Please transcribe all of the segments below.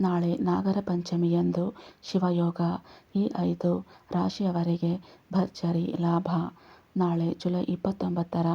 ನಾಳೆ ನಾಗರ ಪಂಚಮಿಯಂದು ಶಿವಯೋಗ. ಈ ಐದು ರಾಶಿಯವರಿಗೆ ಭರ್ಜರಿ ಲಾಭ. ನಾಳೆ ಜುಲೈ ಇಪ್ಪತ್ತೊಂಬತ್ತರ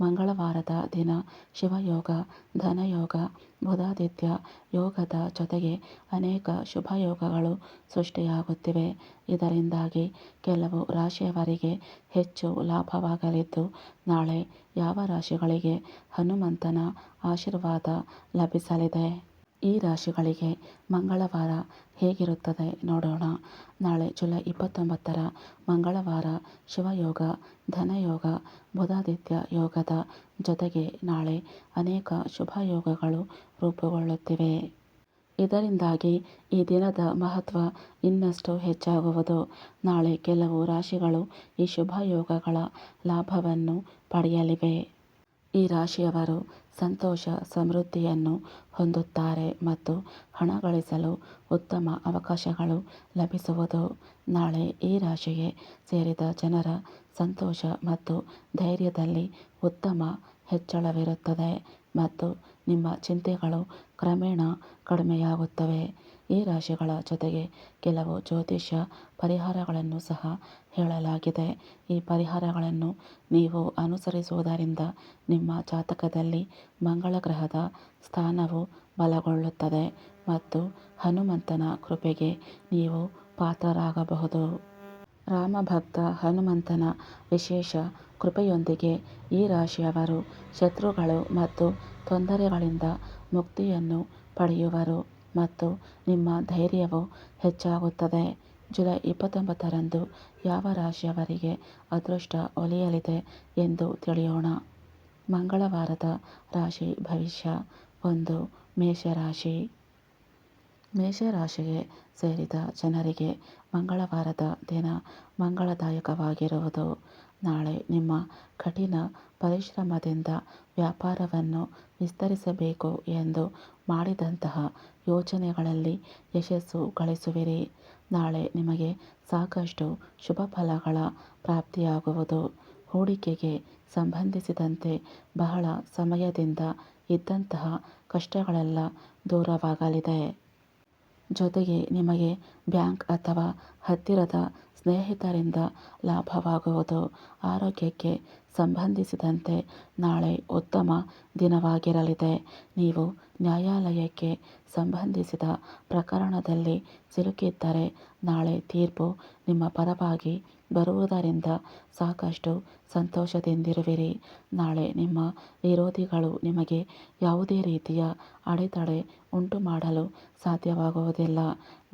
ಮಂಗಳವಾರದ ದಿನ ಶಿವಯೋಗ, ಧನಯೋಗ, ಬುಧಾದಿತ್ಯ ಯೋಗದ ಜೊತೆಗೆ ಅನೇಕ ಶುಭಯೋಗಗಳು ಸೃಷ್ಟಿಯಾಗುತ್ತಿವೆ. ಇದರಿಂದಾಗಿ ಕೆಲವು ರಾಶಿಯವರಿಗೆ ಹೆಚ್ಚು ಲಾಭವಾಗಲಿದ್ದು, ನಾಳೆ ಯಾವ ರಾಶಿಗಳಿಗೆ ಹನುಮಂತನ ಆಶೀರ್ವಾದ ಲಭಿಸಲಿದೆ? ಈ ರಾಶಿಗಳಿಗೆ ಮಂಗಳವಾರ ಹೇಗಿರುತ್ತದೆ ನೋಡೋಣ. ನಾಳೆ ಜುಲೈ ಇಪ್ಪತ್ತೊಂಬತ್ತರ ಮಂಗಳವಾರ ಶಿವಯೋಗ, ಧನಯೋಗ, ಬುಧಾದಿತ್ಯ ಯೋಗದ ಜೊತೆಗೆ ನಾಳೆ ಅನೇಕ ಶುಭಯೋಗಗಳು ರೂಪುಗೊಳ್ಳುತ್ತಿವೆ. ಇದರಿಂದಾಗಿ ಈ ದಿನದ ಮಹತ್ವ ಇನ್ನಷ್ಟು ಹೆಚ್ಚಾಗುವುದು. ನಾಳೆ ಕೆಲವು ರಾಶಿಗಳು ಈ ಶುಭಯೋಗಗಳ ಲಾಭವನ್ನು ಪಡೆಯಲಿವೆ. ಈ ರಾಶಿಯವರು ಸಂತೋಷ, ಸಮೃದ್ಧಿಯನ್ನು ಹೊಂದುತ್ತಾರೆ ಮತ್ತು ಹಣ ಗಳಿಸಲು ಉತ್ತಮ ಅವಕಾಶಗಳು ಲಭಿಸುವುದು. ನಾಳೆ ಈ ರಾಶಿಗೆ ಸೇರಿದ ಜನರ ಸಂತೋಷ ಮತ್ತು ಧೈರ್ಯದಲ್ಲಿ ಉತ್ತಮ ಹೆಚ್ಚಳವಿರುತ್ತದೆ ಮತ್ತು ನಿಮ್ಮ ಚಿಂತೆಗಳು ಕ್ರಮೇಣ ಕಡಿಮೆಯಾಗುತ್ತವೆ. ಈ ರಾಶಿಗಳ ಜೊತೆಗೆ ಕೆಲವು ಜ್ಯೋತಿಷ್ಯ ಪರಿಹಾರಗಳನ್ನು ಸಹ ಹೇಳಲಾಗಿದೆ. ಈ ಪರಿಹಾರಗಳನ್ನು ನೀವು ಅನುಸರಿಸುವುದರಿಂದ ನಿಮ್ಮ ಜಾತಕದಲ್ಲಿ ಮಂಗಳ ಗ್ರಹದ ಸ್ಥಾನವು ಬಲಗೊಳ್ಳುತ್ತದೆ ಮತ್ತು ಹನುಮಂತನ ಕೃಪೆಗೆ ನೀವು ಪಾತ್ರರಾಗಬಹುದು. ರಾಮಭಕ್ತ ಹನುಮಂತನ ವಿಶೇಷ ಕೃಪೆಯೊಂದಿಗೆ ಈ ರಾಶಿಯವರು ಶತ್ರುಗಳು ಮತ್ತು ತೊಂದರೆಗಳಿಂದ ಮುಕ್ತಿಯನ್ನು ಪಡೆಯುವರು. ಮತ್ತು ನಿಮ್ಮ ಧೈರ್ಯವು ಹೆಚ್ಚಾಗುತ್ತದೆ. ಜುಲೈ ಇಪ್ಪತ್ತೊಂಬತ್ತರಂದು ಯಾವ ರಾಶಿಯವರಿಗೆ ಅದೃಷ್ಟ ಒಲಿಯಲಿದೆ ಎಂದು ತಿಳಿಯೋಣ. ಮಂಗಳವಾರದ ರಾಶಿ ಭವಿಷ್ಯ. ಒಂದು ಮೇಷರಾಶಿ. ಮೇಷರಾಶಿಗೆ ಸೇರಿದ ಜನರಿಗೆ ಮಂಗಳವಾರದ ದಿನ ಮಂಗಳದಾಯಕವಾಗಿರುವುದು. ನಾಳೆ ನಿಮ್ಮ ಕಠಿಣ ಪರಿಶ್ರಮದಿಂದ ವ್ಯಾಪಾರವನ್ನು ವಿಸ್ತರಿಸಬೇಕು ಎಂದು ಮಾಡಿದಂತಹ ಯೋಜನೆಗಳಲ್ಲಿ ಯಶಸ್ಸು ಗಳಿಸುವಿರಿ. ನಾಳೆ ನಿಮಗೆ ಸಾಕಷ್ಟು ಶುಭ ಫಲಗಳ ಪ್ರಾಪ್ತಿಯಾಗುವುದು. ಹೂಡಿಕೆಗೆ ಸಂಬಂಧಿಸಿದಂತೆ ಬಹಳ ಸಮಯದಿಂದ ಇದ್ದಂತಹ ಕಷ್ಟಗಳೆಲ್ಲ ದೂರವಾಗಲಿದೆ. ಜೊತೆಗೆ ನಿಮಗೆ ಬ್ಯಾಂಕ್ ಅಥವಾ ಹತ್ತಿರದ ಸ್ನೇಹಿತರಿಂದ ಲಾಭವಾಗುವುದು. ಆರೋಗ್ಯಕ್ಕೆ ಸಂಬಂಧಿಸಿದಂತೆ ನಾಳೆ ಉತ್ತಮ ದಿನವಾಗಿರಲಿದೆ. ನೀವು ನ್ಯಾಯಾಲಯಕ್ಕೆ ಸಂಬಂಧಿಸಿದ ಪ್ರಕರಣದಲ್ಲಿ ಸಿಲುಕಿದ್ದರೆ ನಾಳೆ ತೀರ್ಪು ನಿಮ್ಮ ಪರವಾಗಿ ಬರುವುದರಿಂದ ಸಾಕಷ್ಟು ಸಂತೋಷದಿಂದಿರುವಿರಿ. ನಾಳೆ ನಿಮ್ಮ ವಿರೋಧಿಗಳು ನಿಮಗೆ ಯಾವುದೇ ರೀತಿಯ ಅಡೆತಡೆ ಉಂಟು ಮಾಡಲು ಸಾಧ್ಯವಾಗುವುದಿಲ್ಲ.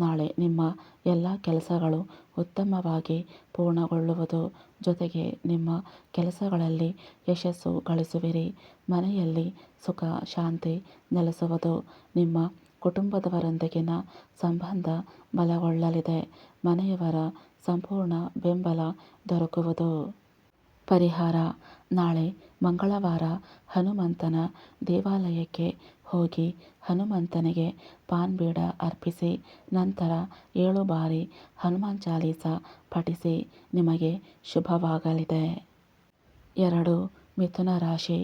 ನಾಳೆ ನಿಮ್ಮ ಎಲ್ಲ ಕೆಲಸಗಳು ಉತ್ತಮವಾಗಿ ಪೂರ್ಣಗೊಳ್ಳುವುದು ಜೊತೆಗೆ ನಿಮ್ಮ ಕೆಲಸಗಳಲ್ಲಿ ಯಶಸ್ಸು ಗಳಿಸುವಿರಿ. ಮನೆಯಲ್ಲಿ ಸುಖ, ಶಾಂತಿ ನೆಲೆಸುವುದು ನಿಮ್ಮ ಕುಟುಂಬದವರೊಂದಿಗಿನ ಸಂಬಂಧ ಬಲಗೊಳ್ಳಲಿದೆ. ಮನೆಯವರ ಸಂಪೂರ್ಣ ಬೆಂಬಲ ದೊರಕುವುದು. ಪರಿಹಾರ. ನಾಳೆ ಮಂಗಳವಾರ ಹನುಮಂತನ ದೇವಾಲಯಕ್ಕೆ ಹೋಗಿ ಹನುಮಂತನಿಗೆ ಪಾನ್ ಬೀಡ ಅರ್ಪಿಸಿ, ನಂತರ ಏಳು ಬಾರಿ ಹನುಮಾನ್ ಚಾಲೀಸ ಪಠಿಸಿ ನಿಮಗೆ ಶುಭವಾಗಲಿದೆ. ಎರಡು ಮಿಥುನ ರಾಶಿ.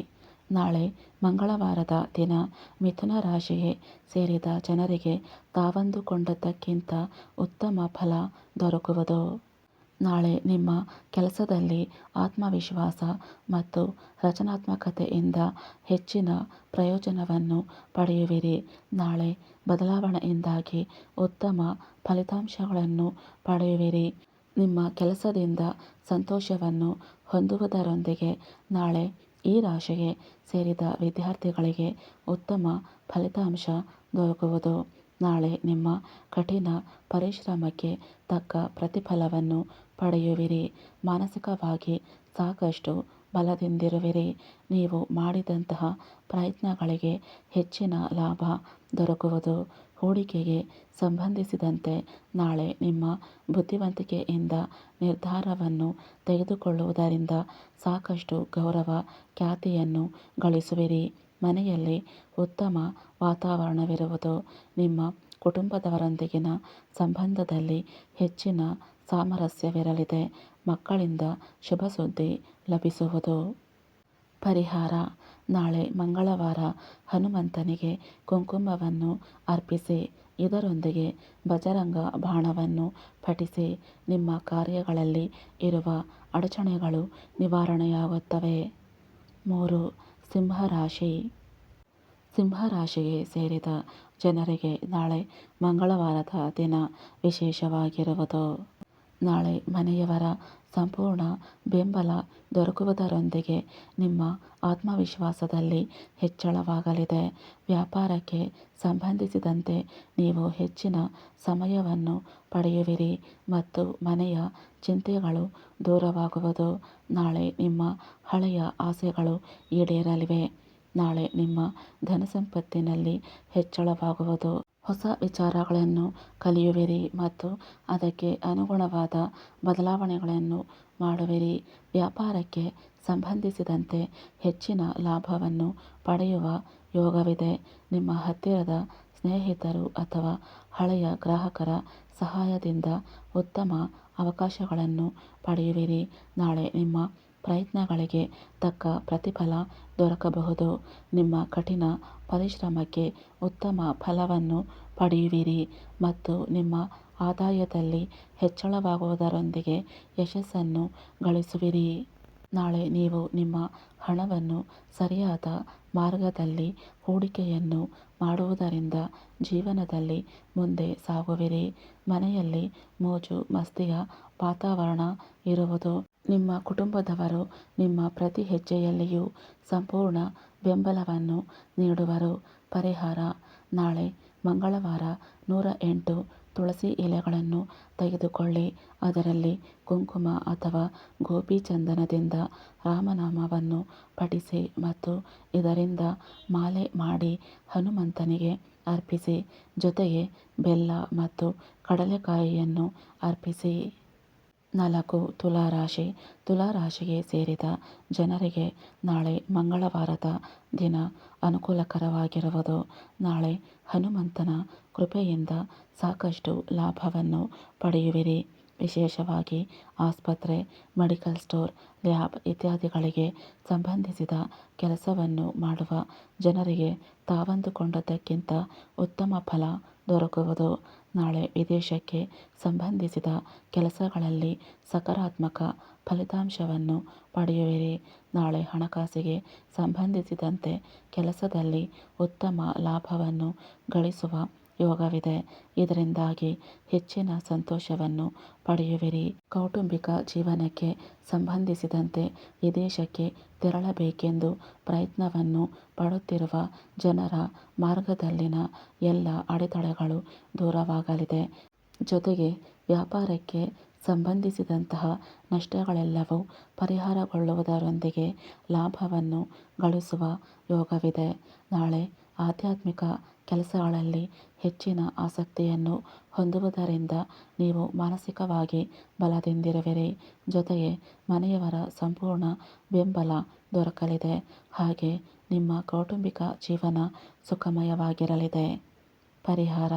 ನಾಳೆ ಮಂಗಳವಾರದ ದಿನ ಮಿಥುನ ರಾಶಿಗೆ ಸೇರಿದ ಜನರಿಗೆ ತಾವಂದುಕೊಂಡದ್ದಕ್ಕಿಂತ ಉತ್ತಮ ಫಲ ದೊರಕುವುದು. ನಾಳೆ ನಿಮ್ಮ ಕೆಲಸದಲ್ಲಿ ಆತ್ಮವಿಶ್ವಾಸ ಮತ್ತು ರಚನಾತ್ಮಕತೆಯಿಂದ ಹೆಚ್ಚಿನ ಪ್ರಯೋಜನವನ್ನು ಪಡೆಯುವಿರಿ. ನಾಳೆ ಬದಲಾವಣೆಯಿಂದಾಗಿ ಉತ್ತಮ ಫಲಿತಾಂಶಗಳನ್ನು ಪಡೆಯುವಿರಿ. ನಿಮ್ಮ ಕೆಲಸದಿಂದ ಸಂತೋಷವನ್ನು ಹೊಂದುವುದರೊಂದಿಗೆ ನಾಳೆ ಈ ರಾಶಿಗೆ ಸೇರಿದ ವಿದ್ಯಾರ್ಥಿಗಳಿಗೆ ಉತ್ತಮ ಫಲಿತಾಂಶ ದೊರಕುವುದು. ನಾಳೆ ನಿಮ್ಮ ಕಠಿಣ ಪರಿಶ್ರಮಕ್ಕೆ ತಕ್ಕ ಪ್ರತಿಫಲವನ್ನು ಪಡೆಯುವಿರಿ. ಮಾನಸಿಕವಾಗಿ ಸಾಕಷ್ಟು ಬಲದಿಂದಿರುವಿರಿ. ನೀವು ಮಾಡಿದಂತಹ ಪ್ರಯತ್ನಗಳಿಗೆ ಹೆಚ್ಚಿನ ಲಾಭ ದೊರಕುವುದು. ಹೂಡಿಕೆಗೆ ಸಂಬಂಧಿಸಿದಂತೆ ನಾಳೆ ನಿಮ್ಮ ಬುದ್ಧಿವಂತಿಕೆಯಿಂದ ನಿರ್ಧಾರವನ್ನು ತೆಗೆದುಕೊಳ್ಳುವುದರಿಂದ ಸಾಕಷ್ಟು ಗೌರವ, ಖ್ಯಾತಿಯನ್ನು ಗಳಿಸುವಿರಿ. ಮನೆಯಲ್ಲಿ ಉತ್ತಮ ವಾತಾವರಣವಿರುವುದು ನಿಮ್ಮ ಕುಟುಂಬದವರೊಂದಿಗಿನ ಸಂಬಂಧದಲ್ಲಿ ಹೆಚ್ಚಿನ ಸಾಮರಸ್ಯವಿರಲಿದೆ. ಮಕ್ಕಳಿಂದ ಶುಭ ಸುದ್ದಿ ಲಭಿಸುವುದು. ಪರಿಹಾರ. ನಾಳೆ ಮಂಗಳವಾರ ಹನುಮಂತನಿಗೆ ಕುಂಕುಮವನ್ನು ಅರ್ಪಿಸಿ, ಇದರೊಂದಿಗೆ ಬಜರಂಗ ಬಾಣವನ್ನು ಪಠಿಸಿ, ನಿಮ್ಮ ಕಾರ್ಯಗಳಲ್ಲಿ ಇರುವ ಅಡಚಣೆಗಳು ನಿವಾರಣೆಯಾಗುತ್ತವೆ. ಮೂರು, ಸಿಂಹರಾಶಿ. ಸಿಂಹರಾಶಿಗೆ ಸೇರಿದ ಜನರಿಗೆ ನಾಳೆ ಮಂಗಳವಾರದ ದಿನ ವಿಶೇಷವಾಗಿರುವುದು. ನಾಳೆ ಮನೆಯವರ ಸಂಪೂರ್ಣ ಬೆಂಬಲ ದೊರಕುವುದರೊಂದಿಗೆ ನಿಮ್ಮ ಆತ್ಮವಿಶ್ವಾಸದಲ್ಲಿ ಹೆಚ್ಚಳವಾಗಲಿದೆ. ವ್ಯಾಪಾರಕ್ಕೆ ಸಂಬಂಧಿಸಿದಂತೆ ನೀವು ಹೆಚ್ಚಿನ ಸಮಯವನ್ನು ಪಡೆಯುವಿರಿ ಮತ್ತು ಮನೆಯ ಚಿಂತೆಗಳು ದೂರವಾಗುವುದು. ನಾಳೆ ನಿಮ್ಮ ಹಳೆಯ ಆಸೆಗಳು ಈಡೇರಲಿವೆ. ನಾಳೆ ನಿಮ್ಮ ಧನಸಂಪತ್ತಿನಲ್ಲಿ ಹೆಚ್ಚಳವಾಗುವುದು. ಹೊಸ ವಿಚಾರಗಳನ್ನು ಕಲಿಯುವಿರಿ ಮತ್ತು ಅದಕ್ಕೆ ಅನುಗುಣವಾದ ಬದಲಾವಣೆಗಳನ್ನು ಮಾಡುವಿರಿ. ವ್ಯಾಪಾರಕ್ಕೆ ಸಂಬಂಧಿಸಿದಂತೆ ಹೆಚ್ಚಿನ ಲಾಭವನ್ನು ಪಡೆಯುವ ಯೋಗವಿದೆ. ನಿಮ್ಮ ಹತ್ತಿರದ ಸ್ನೇಹಿತರು ಅಥವಾ ಹಳೆಯ ಗ್ರಾಹಕರ ಸಹಾಯದಿಂದ ಉತ್ತಮ ಅವಕಾಶಗಳನ್ನು ಪಡೆಯುವಿರಿ. ನಾಳೆ ನಿಮ್ಮ ಪ್ರಯತ್ನಗಳಿಗೆ ತಕ್ಕ ಪ್ರತಿಫಲ ದೊರಕಬಹುದು. ನಿಮ್ಮ ಕಠಿಣ ಪರಿಶ್ರಮಕ್ಕೆ ಉತ್ತಮ ಫಲವನ್ನು ಪಡೆಯುವಿರಿ ಮತ್ತು ನಿಮ್ಮ ಆದಾಯದಲ್ಲಿ ಹೆಚ್ಚಳವಾಗುವುದರೊಂದಿಗೆ ಯಶಸ್ಸನ್ನು ಗಳಿಸುವಿರಿ. ನಾಳೆ ನೀವು ನಿಮ್ಮ ಹಣವನ್ನು ಸರಿಯಾದ ಮಾರ್ಗದಲ್ಲಿ ಹೂಡಿಕೆಯನ್ನು ಮಾಡುವುದರಿಂದ ಜೀವನದಲ್ಲಿ ಮುಂದೆ ಸಾಗುವಿರಿ. ಮನೆಯಲ್ಲಿ ಮೋಜು, ಮಸ್ತಿಯ ವಾತಾವರಣ ಇರುವುದು ನಿಮ್ಮ ಕುಟುಂಬದವರು ನಿಮ್ಮ ಪ್ರತಿ ಹೆಜ್ಜೆಯಲ್ಲಿಯೂ ಸಂಪೂರ್ಣ ಬೆಂಬಲವನ್ನು ನೀಡುವರು. ಪರಿಹಾರ. ನಾಳೆ ಮಂಗಳವಾರ ನೂರ ಎಂಟು ತುಳಸಿ ಎಲೆಗಳನ್ನು ತೆಗೆದುಕೊಳ್ಳಿ. ಅದರಲ್ಲಿ ಕುಂಕುಮ ಅಥವಾ ಗೋಪಿಚಂದನದಿಂದ ರಾಮನಾಮವನ್ನು ಪಠಿಸಿ ಮತ್ತು ಇದರಿಂದ ಮಾಲೆ ಮಾಡಿ ಹನುಮಂತನಿಗೆ ಅರ್ಪಿಸಿ. ಜೊತೆಗೆ ಬೆಲ್ಲ ಮತ್ತು ಕಡಲೆಕಾಯಿಯನ್ನು ಅರ್ಪಿಸಿ. ನಾಲ್ಕು ತುಲಾರಾಶಿ. ತುಲಾರಾಶಿಗೆ ಸೇರಿದ ಜನರಿಗೆ ನಾಳೆ ಮಂಗಳವಾರದ ದಿನ ಅನುಕೂಲಕರವಾಗಿರುವುದು. ನಾಳೆ ಹನುಮಂತನ ಕೃಪೆಯಿಂದ ಸಾಕಷ್ಟು ಲಾಭವನ್ನು ಪಡೆಯುವಿರಿ. ವಿಶೇಷವಾಗಿ ಆಸ್ಪತ್ರೆ, ಮೆಡಿಕಲ್ ಸ್ಟೋರ್, ಲ್ಯಾಬ್ ಇತ್ಯಾದಿಗಳಿಗೆ ಸಂಬಂಧಿಸಿದ ಕೆಲಸವನ್ನು ಮಾಡುವ ಜನರಿಗೆ ತಾವಂದುಕೊಂಡದ್ದಕ್ಕಿಂತ ಉತ್ತಮ ಫಲ ದೊರಕುವುದು. ನಾಳೆ ವಿದೇಶಕ್ಕೆ ಸಂಬಂಧಿಸಿದ ಕೆಲಸಗಳಲ್ಲಿ ಸಕಾರಾತ್ಮಕ ಫಲಿತಾಂಶವನ್ನು ಪಡೆಯುವಿರಿ. ನಾಳೆ ಹಣಕಾಸಿಗೆ ಸಂಬಂಧಿಸಿದಂತೆ ಕೆಲಸದಲ್ಲಿ ಉತ್ತಮ ಲಾಭವನ್ನು ಗಳಿಸುವ ಯೋಗವಿದೆ. ಇದರಿಂದಾಗಿ ಹೆಚ್ಚಿನ ಸಂತೋಷವನ್ನು ಪಡೆಯುವಿರಿ. ಕೌಟುಂಬಿಕ ಜೀವನಕ್ಕೆ ಸಂಬಂಧಿಸಿದಂತೆ ವಿದೇಶಕ್ಕೆ ತೆರಳಬೇಕೆಂದು ಪ್ರಯತ್ನವನ್ನು ಪಡುತ್ತಿರುವ ಜನರ ಮಾರ್ಗದಲ್ಲಿನ ಎಲ್ಲ ಅಡೆತಡೆಗಳು ದೂರವಾಗಲಿದೆ. ಜೊತೆಗೆ ವ್ಯಾಪಾರಕ್ಕೆ ಸಂಬಂಧಿಸಿದಂತಹ ನಷ್ಟಗಳೆಲ್ಲವೂ ಪರಿಹಾರಗೊಳ್ಳುವುದರೊಂದಿಗೆ ಲಾಭವನ್ನು ಗಳಿಸುವ ಯೋಗವಿದೆ. ನಾಳೆ ಆಧ್ಯಾತ್ಮಿಕ ಕೆಲಸಗಳಲ್ಲಿ ಹೆಚ್ಚಿನ ಆಸಕ್ತಿಯನ್ನು ಹೊಂದುವುದರಿಂದ ನೀವು ಮಾನಸಿಕವಾಗಿ ಬಲದಿಂದಿರುವಿರಿ. ಜೊತೆಗೆ ಮನೆಯವರ ಸಂಪೂರ್ಣ ಬೆಂಬಲ ದೊರಕಲಿದೆ. ಹಾಗೆ ನಿಮ್ಮ ಕೌಟುಂಬಿಕ ಜೀವನ ಸುಖಮಯವಾಗಿರಲಿದೆ. ಪರಿಹಾರ.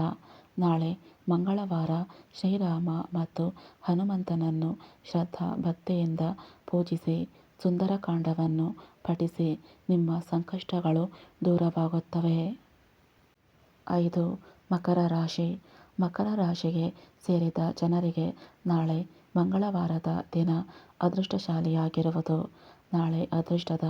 ನಾಳೆ ಮಂಗಳವಾರ ಶ್ರೀರಾಮ ಮತ್ತು ಹನುಮಂತನನ್ನು ಶ್ರದ್ಧಾ ಭಕ್ತಿಯಿಂದ ಪೂಜಿಸಿ ಸುಂದರಕಾಂಡವನ್ನು ಪಠಿಸಿ ನಿಮ್ಮ ಸಂಕಷ್ಟಗಳು ದೂರವಾಗುತ್ತವೆ. ಐದು, ಮಕರ ರಾಶಿ. ಮಕರ ರಾಶಿಗೆ ಸೇರಿದ ಜನರಿಗೆ ನಾಳೆ ಮಂಗಳವಾರದ ದಿನ ಅದೃಷ್ಟಶಾಲಿಯಾಗಿರುವುದು. ನಾಳೆ ಅದೃಷ್ಟದ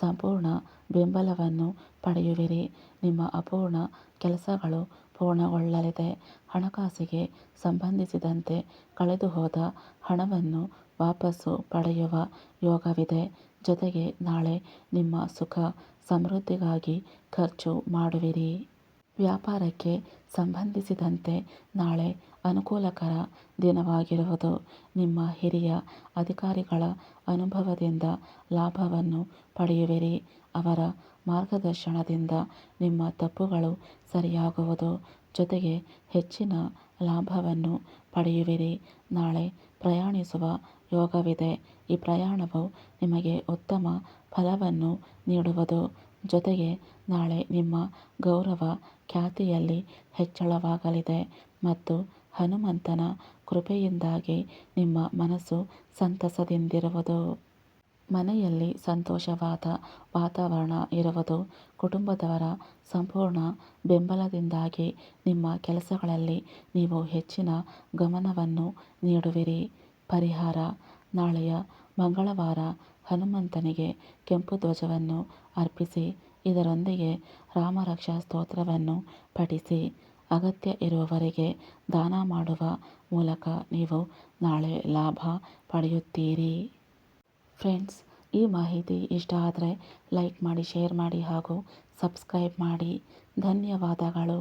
ಸಂಪೂರ್ಣ ಬೆಂಬಲವನ್ನು ಪಡೆಯುವಿರಿ. ನಿಮ್ಮ ಅಪೂರ್ಣ ಕೆಲಸಗಳು ಪೂರ್ಣಗೊಳ್ಳಲಿದೆ. ಹಣಕಾಸಿಗೆ ಸಂಬಂಧಿಸಿದಂತೆ ಕಳೆದುಹೋದ ಹಣವನ್ನು ವಾಪಸ್ಸು ಪಡೆಯುವ ಯೋಗವಿದೆ. ಜೊತೆಗೆ ನಾಳೆ ನಿಮ್ಮ ಸುಖ ಸಮೃದ್ಧಿಗಾಗಿ ಖರ್ಚು ಮಾಡುವಿರಿ. ವ್ಯಾಪಾರಕ್ಕೆ ಸಂಬಂಧಿಸಿದಂತೆ ನಾಳೆ ಅನುಕೂಲಕರ ದಿನವಾಗಿರುವುದು. ನಿಮ್ಮ ಹಿರಿಯ ಅಧಿಕಾರಿಗಳ ಅನುಭವದಿಂದ ಲಾಭವನ್ನು ಪಡೆಯುವಿರಿ. ಅವರ ಮಾರ್ಗದರ್ಶನದಿಂದ ನಿಮ್ಮ ತಪ್ಪುಗಳು ಸರಿಯಾಗುವುದು. ಜೊತೆಗೆ ಹೆಚ್ಚಿನ ಲಾಭವನ್ನು ಪಡೆಯುವಿರಿ. ನಾಳೆ ಪ್ರಯಾಣಿಸುವ ಯೋಗವಿದೆ. ಈ ಪ್ರಯಾಣವು ನಿಮಗೆ ಉತ್ತಮ ಫಲವನ್ನು ನೀಡುವುದು. ಜೊತೆಗೆ ನಾಳೆ ನಿಮ್ಮ ಗೌರವ ಖ್ಯಾತಿಯಲ್ಲಿ ಹೆಚ್ಚಳವಾಗಲಿದೆ ಮತ್ತು ಹನುಮಂತನ ಕೃಪೆಯಿಂದಾಗಿ ನಿಮ್ಮ ಮನಸ್ಸು ಸಂತಸದಿಂದಿರುವುದು. ಮನೆಯಲ್ಲಿ ಸಂತೋಷವಾದ ವಾತಾವರಣ ಇರುವುದು ಕುಟುಂಬದವರ ಸಂಪೂರ್ಣ ಬೆಂಬಲದಿಂದಾಗಿ ನಿಮ್ಮ ಕೆಲಸಗಳಲ್ಲಿ ನೀವು ಹೆಚ್ಚಿನ ಗಮನವನ್ನು ನೀಡುವಿರಿ. ಪರಿಹಾರ. ನಾಳೆಯ ಮಂಗಳವಾರ ಹನುಮಂತನಿಗೆ ಕೆಂಪು ಧ್ವಜವನ್ನು ಅರ್ಪಿಸಿ, ಇದರೊಂದಿಗೆ ರಾಮರಕ್ಷಾ ಸ್ತೋತ್ರವನ್ನು ಪಠಿಸಿ, ಅಗತ್ಯ ಇರುವವರಿಗೆ ದಾನ ಮಾಡುವ ಮೂಲಕ ನೀವು ನಾಳೆ ಲಾಭ ಪಡೆಯುತ್ತೀರಿ. ಫ್ರೆಂಡ್ಸ್, ಈ ಮಾಹಿತಿ ಇಷ್ಟ ಆದರೆ ಲೈಕ್ ಮಾಡಿ, ಶೇರ್ ಮಾಡಿ ಹಾಗೂ ಸಬ್ಸ್ಕ್ರೈಬ್ ಮಾಡಿ. ಧನ್ಯವಾದಗಳು.